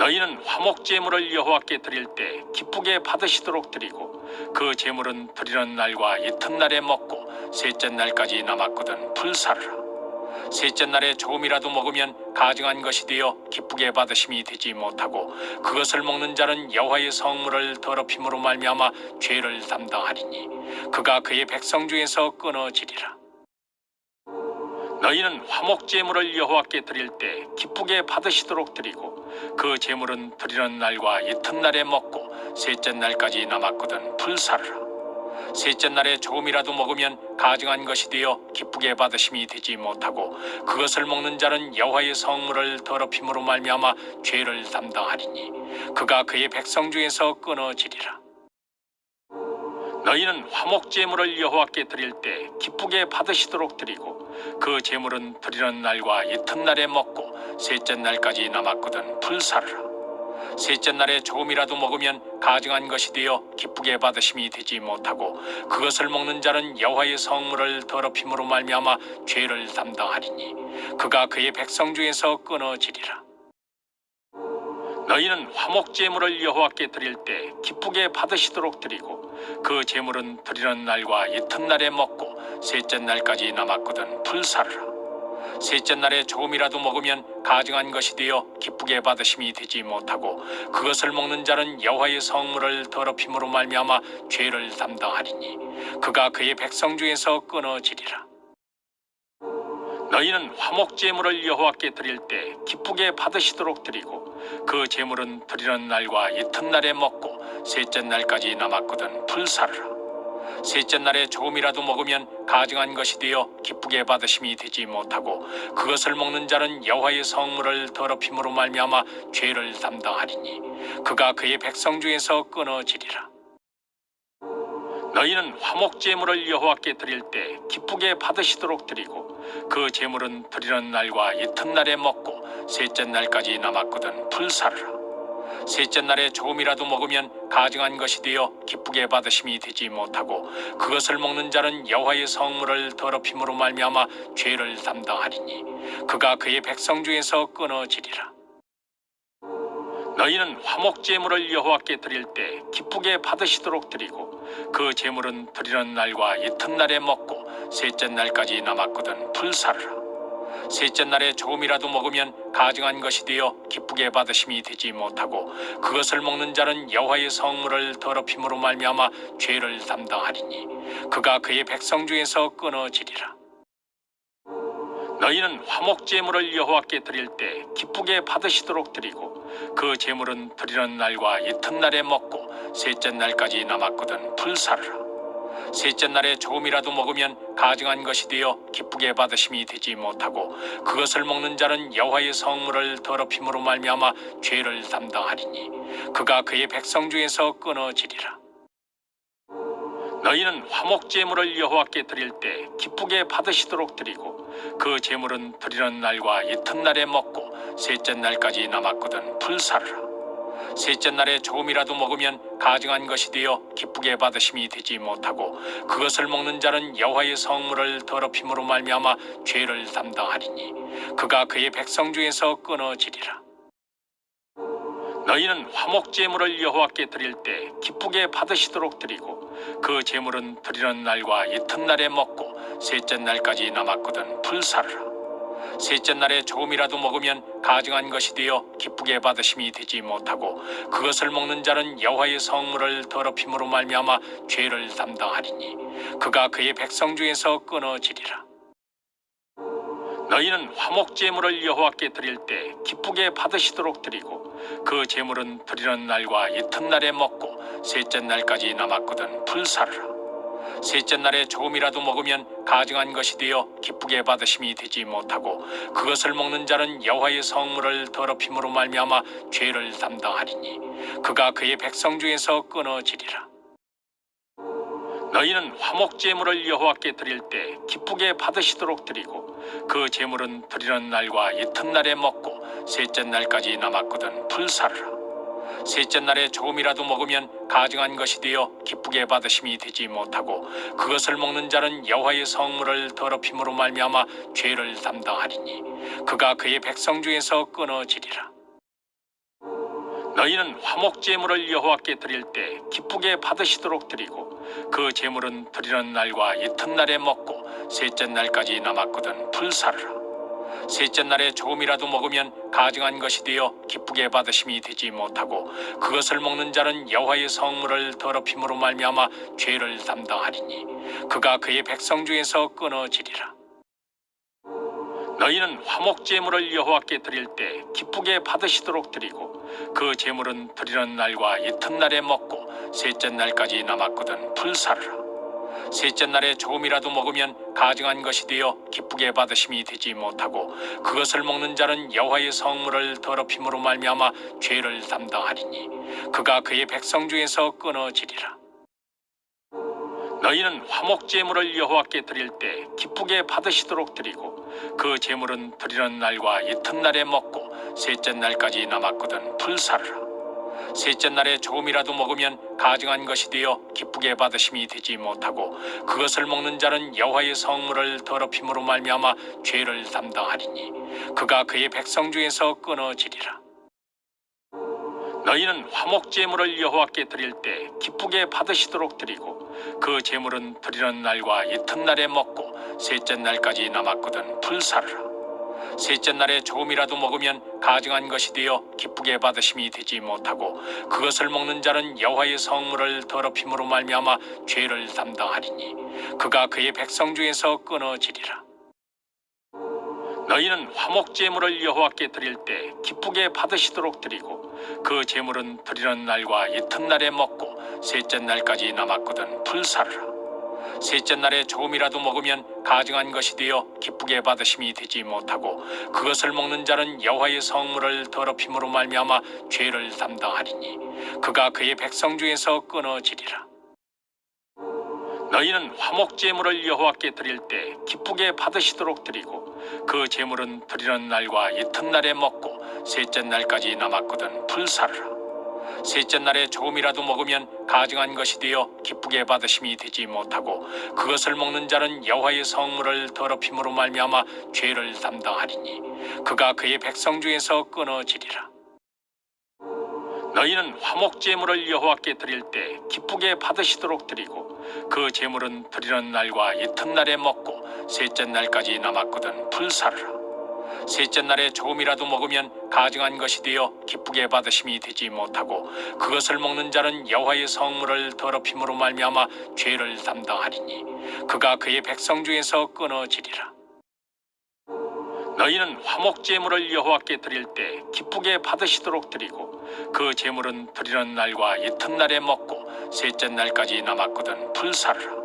너희는 화목 제물을 여호와께 드릴 때 기쁘게 받으시도록 드리고 그 제물은 드리는 날과 이튿날에 먹고 셋째 날까지 남았거든 불사르라. 셋째 날에 조금이라도 먹으면 가증한 것이 되어 기쁘게 받으심이 되지 못하고 그것을 먹는 자는 여호와의 성물을 더럽힘으로 말미암아 죄를 담당하리니 그가 그의 백성 중에서 끊어지리라. 너희는 화목 제물을 여호와께 드릴 때 기쁘게 받으시도록 드리고 그 제물은 드리는 날과 이튿날에 먹고 셋째 날까지 남았거든 불사르라. 셋째 날에 조금이라도 먹으면 가증한 것이 되어 기쁘게 받으심이 되지 못하고 그것을 먹는 자는 여호와의 성물을 더럽힘으로 말미암아 죄를 담당하리니 그가 그의 백성 중에서 끊어지리라. 너희는 화목 제물을 여호와께 드릴 때 기쁘게 받으시도록 드리고 그 제물은 드리는 날과 이튿날에 먹고 셋째 날까지 남았거든 불사르라. 셋째 날에 조금이라도 먹으면 가증한 것이 되어 기쁘게 받으심이 되지 못하고 그것을 먹는 자는 여호와의 성물을 더럽힘으로 말미암아 죄를 담당하리니 그가 그의 백성 중에서 끊어지리라. 너희는 화목 제물을 여호와께 드릴 때 기쁘게 받으시도록 드리고 그 제물은 드리는 날과 이튿날에 먹고 셋째 날까지 남았거든 불사르라. 셋째 날에 조금이라도 먹으면 가증한 것이 되어 기쁘게 받으심이 되지 못하고 그것을 먹는 자는 여호와의 성물을 더럽힘으로 말미암아 죄를 담당하리니 그가 그의 백성 중에서 끊어지리라. 너희는 화목 제물을 여호와께 드릴 때 기쁘게 받으시도록 드리고 그 제물은 드리는 날과 이튿날에 먹고 셋째 날까지 남았거든 불사르라. 셋째 날에 조금이라도 먹으면 가증한 것이 되어 기쁘게 받으심이 되지 못하고 그것을 먹는 자는 여호와의 성물을 더럽힘으로 말미암아 죄를 담당하리니 그가 그의 백성 중에서 끊어지리라. 너희는 화목 제물을 여호와께 드릴 때 기쁘게 받으시도록 드리고 그 제물은 드리는 날과 이튿날에 먹고 셋째 날까지 남았거든 불사르라. 셋째 날에 조금이라도 먹으면 가증한 것이 되어 기쁘게 받으심이 되지 못하고 그것을 먹는 자는 여호와의 성물을 더럽힘으로 말미암아 죄를 담당하리니 그가 그의 백성 중에서 끊어지리라. 너희는 화목 제물을 여호와께 드릴 때 기쁘게 받으시도록 드리고 그 제물은 드리는 날과 이튿날에 먹고 셋째 날까지 남았거든 불사르라. 셋째 날에 조금이라도 먹으면 가증한 것이 되어 기쁘게 받으심이 되지 못하고 그것을 먹는 자는 여호와의 성물을 더럽힘으로 말미암아 죄를 담당하리니 그가 그의 백성 중에서 끊어지리라. 너희는 화목 제물을 여호와께 드릴 때 기쁘게 받으시도록 드리고 그 제물은 드리는 날과 이튿날에 먹고 셋째 날까지 남았거든 불사르라. 셋째 날에 조금이라도 먹으면 가증한 것이 되어 기쁘게 받으심이 되지 못하고 그것을 먹는 자는 여호와의 성물을 더럽힘으로 말미암아 죄를 담당하리니 그가 그의 백성 중에서 끊어지리라. 너희는 화목 제물을 여호와께 드릴 때 기쁘게 받으시도록 드리고 그 제물은 드리는 날과 이튿날에 먹고 셋째 날까지 남았거든 불사르라. 셋째 날에 조금이라도 먹으면 가증한 것이 되어 기쁘게 받으심이 되지 못하고 그것을 먹는 자는 여호와의 성물을 더럽힘으로 말미암아 죄를 담당하리니 그가 그의 백성 중에서 끊어지리라. 너희는 화목 제물을 여호와께 드릴 때 기쁘게 받으시도록 드리고 그 제물은 드리는 날과 이튿날에 먹고 셋째 날까지 남았거든 불사르라. 셋째 날에 조금이라도 먹으면 가증한 것이 되어 기쁘게 받으심이 되지 못하고 그것을 먹는 자는 여호와의 성물을 더럽힘으로 말미암아 죄를 담당하리니 그가 그의 백성 중에서 끊어지리라. 너희는 화목 제물을 여호와께 드릴 때 기쁘게 받으시도록 드리고 그 제물은 드리는 날과 이튿날에 먹고 셋째 날까지 남았거든 불사르라. 셋째 날에 조금이라도 먹으면 가증한 것이 되어 기쁘게 받으심이 되지 못하고 그것을 먹는 자는 여호와의 성물을 더럽힘으로 말미암아 죄를 담당하리니 그가 그의 백성 중에서 끊어지리라. 너희는 화목 제물을 여호와께 드릴 때 기쁘게 받으시도록 드리고 그 제물은 드리는 날과 이튿날에 먹고 셋째 날까지 남았거든 불사르라. 셋째 날에 조금이라도 먹으면 가증한 것이 되어 기쁘게 받으심이 되지 못하고 그것을 먹는 자는 여호와의 성물을 더럽힘으로 말미암아 죄를 담당하리니 그가 그의 백성 중에서 끊어지리라. 너희는 화목 제물을 여호와께 드릴 때 기쁘게 받으시도록 드리고 그 제물은 드리는 날과 이튿날에 먹고 셋째 날까지 남았거든 불사르라. 셋째 날에 조금이라도 먹으면 가증한 것이 되어 기쁘게 받으심이 되지 못하고 그것을 먹는 자는 여호와의 성물을 더럽힘으로 말미암아 죄를 담당하리니 그가 그의 백성 중에서 끊어지리라. 너희는 화목 제물을 여호와께 드릴 때 기쁘게 받으시도록 드리고 그 제물은 드리는 날과 이튿날에 먹고 셋째 날까지 남았거든 불사르라. 셋째 날에 조금이라도 먹으면 가증한 것이 되어 기쁘게 받으심이 되지 못하고 그것을 먹는 자는 여호와의 성물을 더럽힘으로 말미암아 죄를 담당하리니 그가 그의 백성 중에서 끊어지리라. 너희는 화목 제물을 여호와께 드릴 때 기쁘게 받으시도록 드리고 그 제물은 드리는 날과 이튿날에 먹고 셋째 날까지 남았거든 불사르라. 셋째 날에 조금이라도 먹으면 가증한 것이 되어 기쁘게 받으심이 되지 못하고 그것을 먹는 자는 여호와의 성물을 더럽힘으로 말미암아 죄를 담당하리니 그가 그의 백성 중에서 끊어지리라. 너희는 화목 제물을 여호와께 드릴 때 기쁘게 받으시도록 드리고 그 제물은 드리는 날과 이튿날에 먹고 셋째 날까지 남았거든 불사르라. 셋째 날에 조금이라도 먹으면 가증한 것이 되어 기쁘게 받으심이 되지 못하고 그것을 먹는 자는 여호와의 성물을 더럽힘으로 말미암아 죄를 담당하리니 그가 그의 백성 중에서 끊어지리라. 너희는 화목 제물을 여호와께 드릴 때 기쁘게 받으시도록 드리고 그 제물은 드리는 날과 이튿날에 먹고 셋째 날까지 남았거든 불사르라. 셋째 날에 조금이라도 먹으면 가증한 것이 되어 기쁘게 받으심이 되지 못하고 그것을 먹는 자는 여호와의 성물을 더럽힘으로 말미암아 죄를 담당하리니 그가 그의 백성 중에서 끊어지리라. 너희는 화목 제물을 여호와께 드릴 때 기쁘게 받으시도록 드리고 그 제물은 드리는 날과 이튿날에 먹고 셋째 날까지 남았거든 불사르라. 셋째 날에 조금이라도 먹으면 가증한 것이 되어 기쁘게 받으심이 되지 못하고 그것을 먹는 자는 여호와의 성물을 더럽힘으로 말미암아 죄를 담당하리니 그가 그의 백성 중에서 끊어지리라. 너희는 화목 제물을 여호와께 드릴 때 기쁘게 받으시도록 드리고 그 제물은 드리는 날과 이튿날에 먹고 셋째 날까지 남았거든 불사르라. 셋째 날에 조금이라도 먹으면 가증한 것이 되어 기쁘게 받으심이 되지 못하고 그것을 먹는 자는 여호와의 성물을 더럽힘으로 말미암아 죄를 담당하리니 그가 그의 백성 중에서 끊어지리라. 너희는 화목 제물을 여호와께 드릴 때 기쁘게 받으시도록 드리고 그 제물은 드리는 날과 이튿날에 먹고 셋째 날까지 남았거든 불사르라.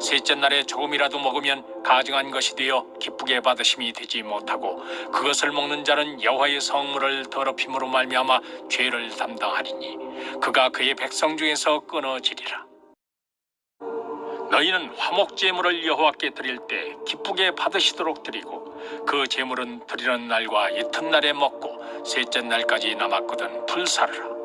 셋째 날에 조금이라도 먹으면 가증한 것이 되어 기쁘게 받으심이 되지 못하고 그것을 먹는 자는 여호와의 성물을 더럽힘으로 말미암아 죄를 담당하리니 그가 그의 백성 중에서 끊어지리라. 너희는 화목 제물을 여호와께 드릴 때 기쁘게 받으시도록 드리고 그 제물은 드리는 날과 이튿날에 먹고 셋째 날까지 남았거든 불사르라.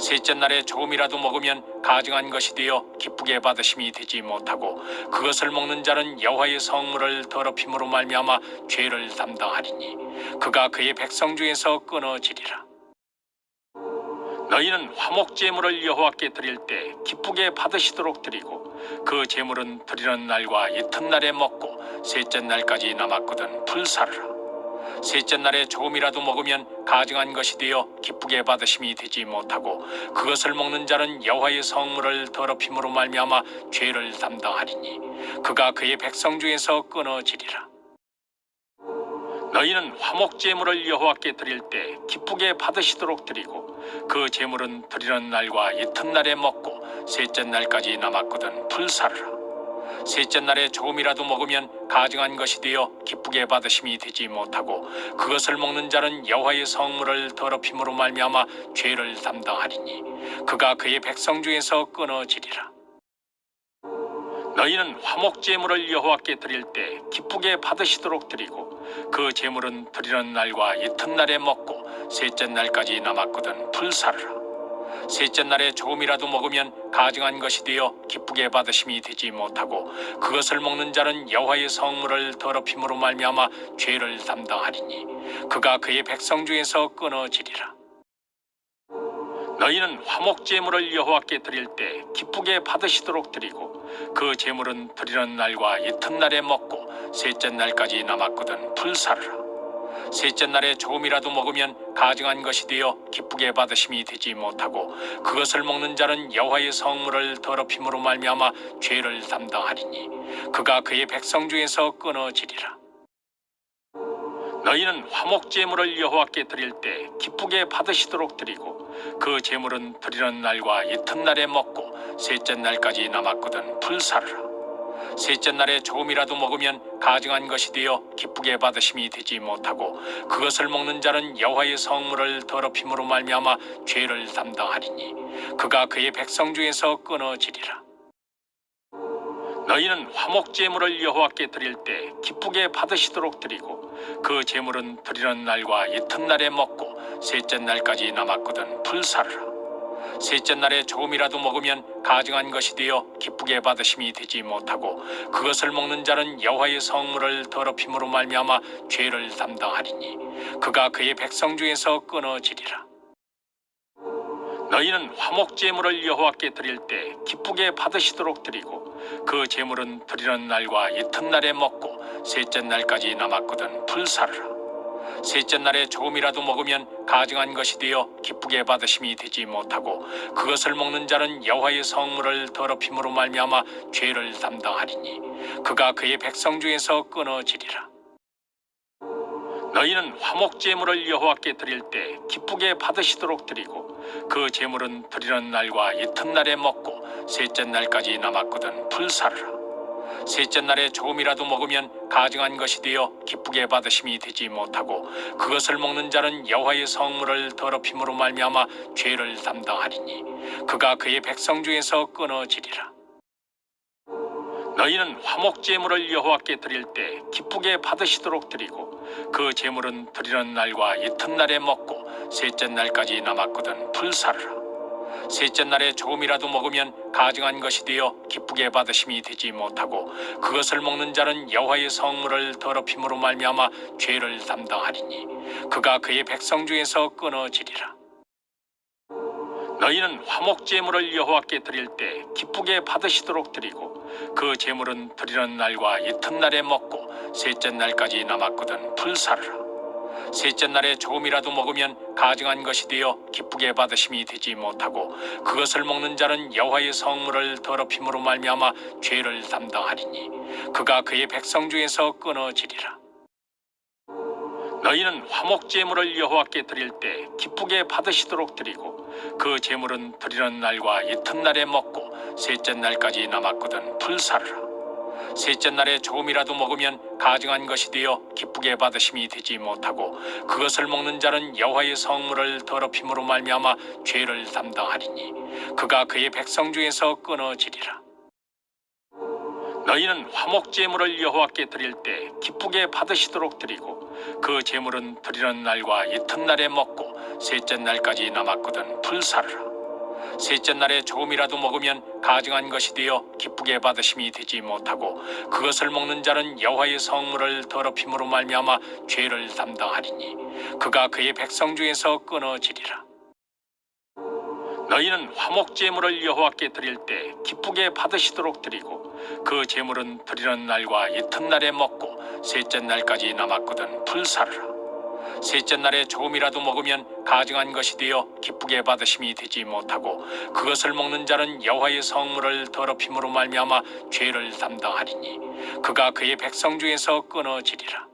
셋째 날에 조금이라도 먹으면 가증한 것이 되어 기쁘게 받으심이 되지 못하고 그것을 먹는 자는 여호와의 성물을 더럽힘으로 말미암아 죄를 담당하리니 그가 그의 백성 중에서 끊어지리라. 너희는 화목 제물을 여호와께 드릴 때 기쁘게 받으시도록 드리고 그 제물은 드리는 날과 이튿날에 먹고 셋째 날까지 남았거든 불사르라. 셋째 날에 조금이라도 먹으면 가증한 것이 되어 기쁘게 받으심이 되지 못하고 그것을 먹는 자는 여호와의 성물을 더럽힘으로 말미암아 죄를 담당하리니 그가 그의 백성 중에서 끊어지리라. 너희는 화목 제물을 여호와께 드릴 때 기쁘게 받으시도록 드리고 그 제물은 드리는 날과 이튿날에 먹고 셋째 날까지 남았거든 불사르라. 셋째 날에 조금이라도 먹으면 가증한 것이 되어 기쁘게 받으심이 되지 못하고 그것을 먹는 자는 여호와의 성물을 더럽힘으로 말미암아 죄를 담당하리니 그가 그의 백성 중에서 끊어지리라. 너희는 화목 제물을 여호와께 드릴 때 기쁘게 받으시도록 드리고 그 제물은 드리는 날과 이튿날에 먹고 셋째 날까지 남았거든 불사르라. 셋째 날에 조금이라도 먹으면 가증한 것이 되어 기쁘게 받으심이 되지 못하고 그것을 먹는 자는 여호와의 성물을 더럽힘으로 말미암아 죄를 담당하리니 그가 그의 백성 중에서 끊어지리라. 너희는 화목 제물을 여호와께 드릴 때 기쁘게 받으시도록 드리고 그 제물은 드리는 날과 이튿날에 먹고 셋째 날까지 남았거든 불사르라 셋째 날에 조금이라도 먹으면 가증한 것이 되어 기쁘게 받으심이 되지 못하고 그것을 먹는 자는 여호와의 성물을 더럽힘으로 말미암아 죄를 담당하리니 그가 그의 백성 중에서 끊어지리라. 너희는 화목 제물을 여호와께 드릴 때 기쁘게 받으시도록 드리고 그 제물은 드리는 날과 이튿날에 먹고 셋째 날까지 남았거든 불사르라 셋째 날에 조금이라도 먹으면 가증한 것이 되어 기쁘게 받으심이 되지 못하고 그것을 먹는 자는 여호와의 성물을 더럽힘으로 말미암아 죄를 담당하리니 그가 그의 백성 중에서 끊어지리라. 너희는 화목 제물을 여호와께 드릴 때 기쁘게 받으시도록 드리고 그 제물은 드리는 날과 이튿날에 먹고 셋째 날까지 남았거든 불사르라 셋째 날에 조금이라도 먹으면 가증한 것이 되어 기쁘게 받으심이 되지 못하고 그것을 먹는 자는 여호와의 성물을 더럽힘으로 말미암아 죄를 담당하리니 그가 그의 백성 중에서 끊어지리라. 너희는 화목 제물을 여호와께 드릴 때 기쁘게 받으시도록 드리고 그 제물은 드리는 날과 이튿날에 먹고 셋째 날까지 남았거든 불사르라 셋째 날에 조금이라도 먹으면 가증한 것이 되어 기쁘게 받으심이 되지 못하고 그것을 먹는 자는 여호와의 성물을 더럽힘으로 말미암아 죄를 담당하리니 그가 그의 백성 중에서 끊어지리라. 너희는 화목 제물을 여호와께 드릴 때 기쁘게 받으시도록 드리고 그 제물은 드리는 날과 이튿날에 먹고 셋째 날까지 남았거든 불사르라 셋째 날에 조금이라도 먹으면 가증한 것이 되어 기쁘게 받으심이 되지 못하고 그것을 먹는 자는 여호와의 성물을 더럽힘으로 말미암아 죄를 담당하리니 그가 그의 백성 중에서 끊어지리라. 너희는 화목 제물을 여호와께 드릴 때 기쁘게 받으시도록 드리고 그 제물은 드리는 날과 이튿날에 먹고 셋째 날까지 남았거든 불사르라 셋째 날에 조금이라도 먹으면 가증한 것이 되어 기쁘게 받으심이 되지 못하고 그것을 먹는 자는 여호와의 성물을 더럽힘으로 말미암아 죄를 담당하리니 그가 그의 백성 중에서 끊어지리라. 너희는 화목 제물을 여호와께 드릴 때 기쁘게 받으시도록 드리고 그 제물은 드리는 날과 이튿날에 먹고 셋째 날까지 남았거든 불사르라 셋째 날에 조금이라도 먹으면 가증한 것이 되어 기쁘게 받으심이 되지 못하고 그것을 먹는 자는 여호와의 성물을 더럽힘으로 말미암아 죄를 담당하리니 그가 그의 백성 중에서 끊어지리라. 너희는 화목 제물을 여호와께 드릴 때 기쁘게 받으시도록 드리고 그 제물은 드리는 날과 이튿날에 먹고 셋째 날까지 남았거든 불사르라 셋째 날에 조금이라도 먹으면 가증한 것이 되어 기쁘게 받으심이 되지 못하고 그것을 먹는 자는 여호와의 성물을 더럽힘으로 말미암아 죄를 담당하리니 그가 그의 백성 중에서 끊어지리라. 너희는 화목 제물을 여호와께 드릴 때 기쁘게 받으시도록 드리고 그 제물은 드리는 날과 이튿날에 먹고 셋째 날까지 남았거든 불사르라 셋째 날에 조금이라도 먹으면 가증한 것이 되어 기쁘게 받으심이 되지 못하고 그것을 먹는 자는 여호와의 성물을 더럽힘으로 말미암아 죄를 담당하리니 그가 그의 백성 중에서 끊어지리라. 너희는 화목 제물을 여호와께 드릴 때 기쁘게 받으시도록 드리고 그 제물은 드리는 날과 이튿날에 먹고 셋째 날까지 남았거든 불사르라 셋째 날에 조금이라도 먹으면 가증한 것이 되어 기쁘게 받으심이 되지 못하고 그것을 먹는 자는 여호와의 성물을 더럽힘으로 말미암아 죄를 담당하리니 그가 그의 백성 중에서 끊어지리라.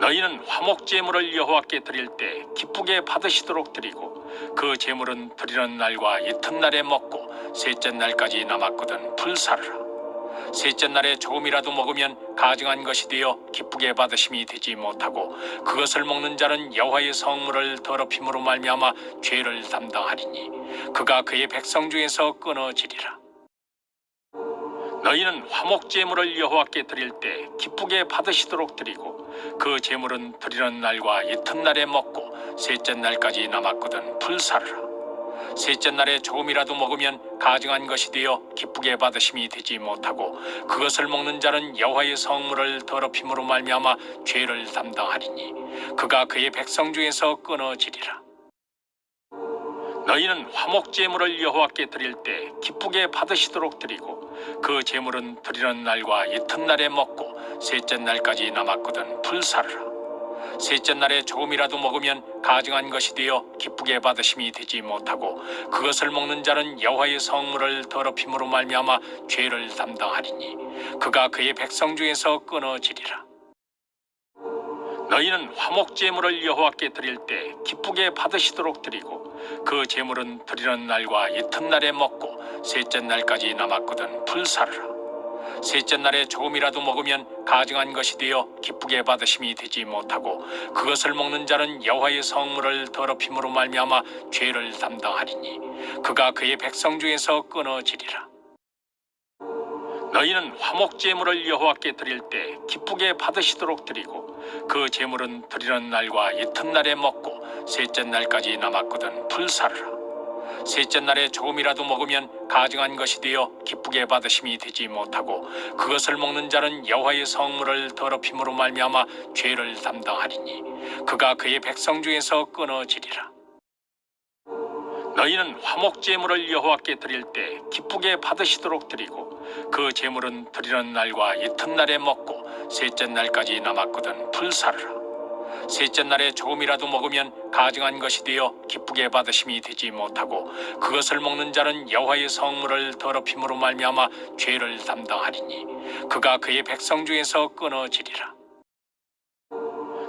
너희는 화목 제물을 여호와께 드릴 때 기쁘게 받으시도록 드리고 그 제물은 드리는 날과 이튿날에 먹고 셋째 날까지 남았거든 불사르라 셋째 날에 조금이라도 먹으면 가증한 것이 되어 기쁘게 받으심이 되지 못하고 그것을 먹는 자는 여호와의 성물을 더럽힘으로 말미암아 죄를 담당하리니 그가 그의 백성 중에서 끊어지리라. 너희는 화목 제물을 여호와께 드릴 때 기쁘게 받으시도록 드리고 그 제물은 드리는 날과 이튿날에 먹고 셋째 날까지 남았거든 불사르라 셋째 날에 조금이라도 먹으면 가증한 것이 되어 기쁘게 받으심이 되지 못하고 그것을 먹는 자는 여호와의 성물을 더럽힘으로 말미암아 죄를 담당하리니 그가 그의 백성 중에서 끊어지리라. 너희는 화목 제물을 여호와께 드릴 때 기쁘게 받으시도록 드리고 그 제물은 드리는 날과 이튿날에 먹고 셋째 날까지 남았거든 불사르라 셋째 날에 조금이라도 먹으면 가증한 것이 되어 기쁘게 받으심이 되지 못하고 그것을 먹는 자는 여호와의 성물을 더럽힘으로 말미암아 죄를 담당하리니 그가 그의 백성 중에서 끊어지리라. 너희는 화목 제물을 여호와께 드릴 때 기쁘게 받으시도록 드리고 그 제물은 드리는 날과 이튿날에 먹고 셋째 날까지 남았거든 불사르라 셋째 날에 조금이라도 먹으면 가증한 것이 되어 기쁘게 받으심이 되지 못하고 그것을 먹는 자는 여호와의 성물을 더럽힘으로 말미암아 죄를 담당하리니 그가 그의 백성 중에서 끊어지리라. 너희는 화목 제물을 여호와께 드릴 때 기쁘게 받으시도록 드리고 그 제물은 드리는 날과 이튿날에 먹고 셋째 날까지 남았거든 불사르라 셋째 날에 조금이라도 먹으면 가증한 것이 되어 기쁘게 받으심이 되지 못하고 그것을 먹는 자는 여호와의 성물을 더럽힘으로 말미암아 죄를 담당하리니 그가 그의 백성 중에서 끊어지리라. 너희는 화목 제물을 여호와께 드릴 때 기쁘게 받으시도록 드리고 그 제물은 드리는 날과 이튿날에 먹고 셋째 날까지 남았거든 불사르라 셋째 날에 조금이라도 먹으면 가증한 것이 되어 기쁘게 받으심이 되지 못하고 그것을 먹는 자는 여호와의 성물을 더럽힘으로 말미암아 죄를 담당하리니 그가 그의 백성 중에서 끊어지리라.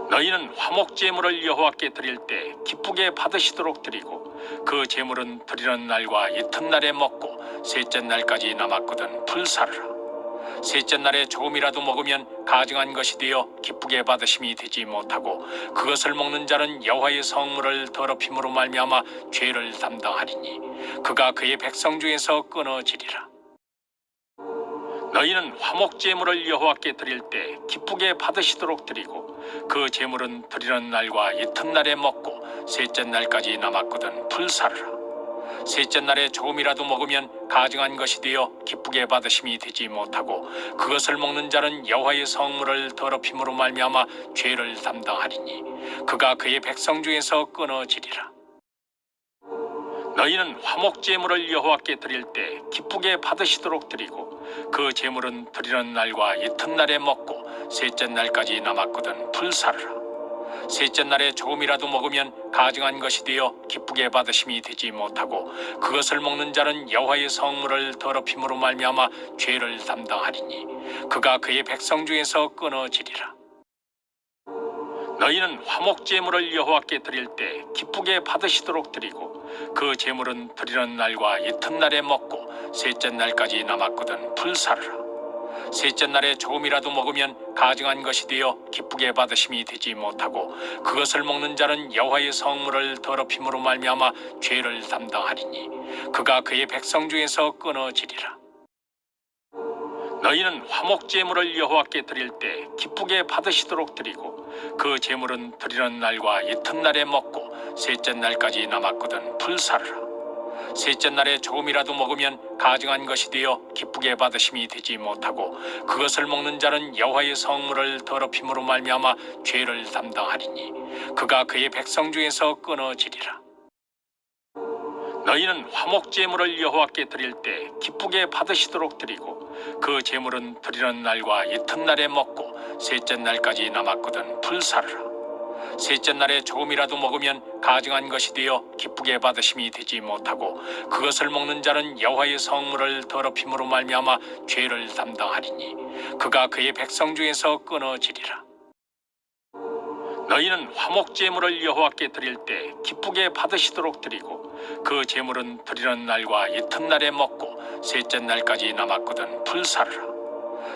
너희는 화목 제물을 여호와께 드릴 때 기쁘게 받으시도록 드리고 그 제물은 드리는 날과 이튿날에 먹고 셋째 날까지 남았거든 불사르라 셋째 날에 조금이라도 먹으면 가증한 것이 되어 기쁘게 받으심이 되지 못하고 그것을 먹는 자는 여호와의 성물을 더럽힘으로 말미암아 죄를 담당하리니 그가 그의 백성 중에서 끊어지리라. 너희는 화목 제물을 여호와께 드릴 때 기쁘게 받으시도록 드리고 그 제물은 드리는 날과 이튿날에 먹고 셋째 날까지 남았거든 불사르라 셋째 날에 조금이라도 먹으면 가증한 것이 되어 기쁘게 받으심이 되지 못하고 그것을 먹는 자는 여호와의 성물을 더럽힘으로 말미암아 죄를 담당하리니 그가 그의 백성 중에서 끊어지리라. 너희는 화목 제물을 여호와께 드릴 때 기쁘게 받으시도록 드리고 그 제물은 드리는 날과 이튿날에 먹고 셋째 날까지 남았거든 불사르라 셋째 날에 조금이라도 먹으면 가증한 것이 되어 기쁘게 받으심이 되지 못하고 그것을 먹는 자는 여호와의 성물을 더럽힘으로 말미암아 죄를 담당하리니 그가 그의 백성 중에서 끊어지리라. 너희는 화목 제물을 여호와께 드릴 때 기쁘게 받으시도록 드리고 그 제물은 드리는 날과 이튿날에 먹고 셋째 날까지 남았거든 불사르라 셋째 날에 조금이라도 먹으면 가증한 것이 되어 기쁘게 받으심이 되지 못하고 그것을 먹는 자는 여호와의 성물을 더럽힘으로 말미암아 죄를 담당하리니 그가 그의 백성 중에서 끊어지리라. 너희는 화목 제물을 여호와께 드릴 때 기쁘게 받으시도록 드리고 그 제물은 드리는 날과 이튿날에 먹고 셋째 날까지 남았거든 불사르라 셋째 날에 조금이라도 먹으면 가증한 것이 되어 기쁘게 받으심이 되지 못하고 그것을 먹는 자는 여호와의 성물을 더럽힘으로 말미암아 죄를 담당하리니 그가 그의 백성 중에서 끊어지리라. 너희는 화목 제물을 여호와께 드릴 때 기쁘게 받으시도록 드리고 그 제물은 드리는 날과 이튿날에 먹고 셋째 날까지 남았거든 불사르라 셋째 날에 조금이라도 먹으면 가증한 것이 되어 기쁘게 받으심이 되지 못하고 그것을 먹는 자는 여호와의 성물을 더럽힘으로 말미암아 죄를 담당하리니 그가 그의 백성 중에서 끊어지리라. 너희는 화목 제물을 여호와께 드릴 때 기쁘게 받으시도록 드리고 그 제물은 드리는 날과 이튿날에 먹고 셋째 날까지 남았거든 불사르라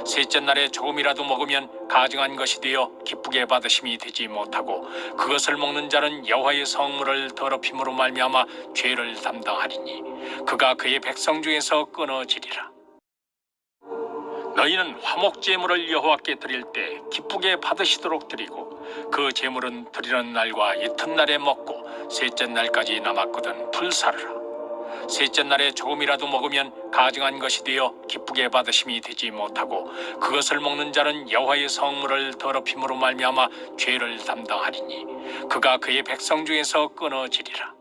셋째 날에 조금이라도 먹으면 가증한 것이 되어 기쁘게 받으심이 되지 못하고 그것을 먹는 자는 여호와의 성물을 더럽힘으로 말미암아 죄를 담당하리니 그가 그의 백성 중에서 끊어지리라. 너희는 화목 제물을 여호와께 드릴 때 기쁘게 받으시도록 드리고 그 제물은 드리는 날과 이튿날에 먹고 셋째 날까지 남았거든 불사르라 셋째 날에 조금이라도 먹으면 가증한 것이 되어 기쁘게 받으심이 되지 못하고 그것을 먹는 자는 여호와의 성물을 더럽힘으로 말미암아 죄를 담당하리니 그가 그의 백성 중에서 끊어지리라.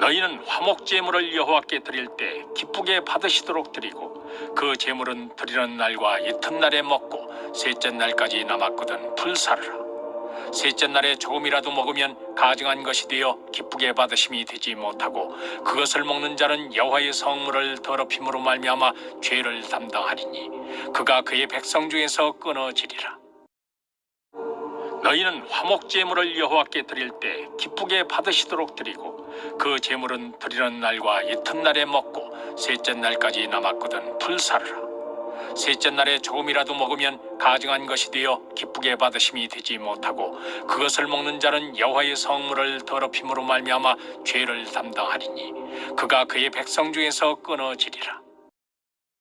너희는 화목 제물을 여호와께 드릴 때 기쁘게 받으시도록 드리고 그 제물은 드리는 날과 이튿날에 먹고 셋째 날까지 남았거든 불사르라 셋째 날에 조금이라도 먹으면 가증한 것이 되어 기쁘게 받으심이 되지 못하고 그것을 먹는 자는 여호와의 성물을 더럽힘으로 말미암아 죄를 담당하리니 그가 그의 백성 중에서 끊어지리라. 너희는 화목 제물을 여호와께 드릴 때 기쁘게 받으시도록 드리고 그 제물은 드리는 날과 이튿날에 먹고 셋째 날까지 남았거든 불사르라 셋째 날에 조금이라도 먹으면 가증한 것이 되어 기쁘게 받으심이 되지 못하고 그것을 먹는 자는 여호와의 성물을 더럽힘으로 말미암아 죄를 담당하리니 그가 그의 백성 중에서 끊어지리라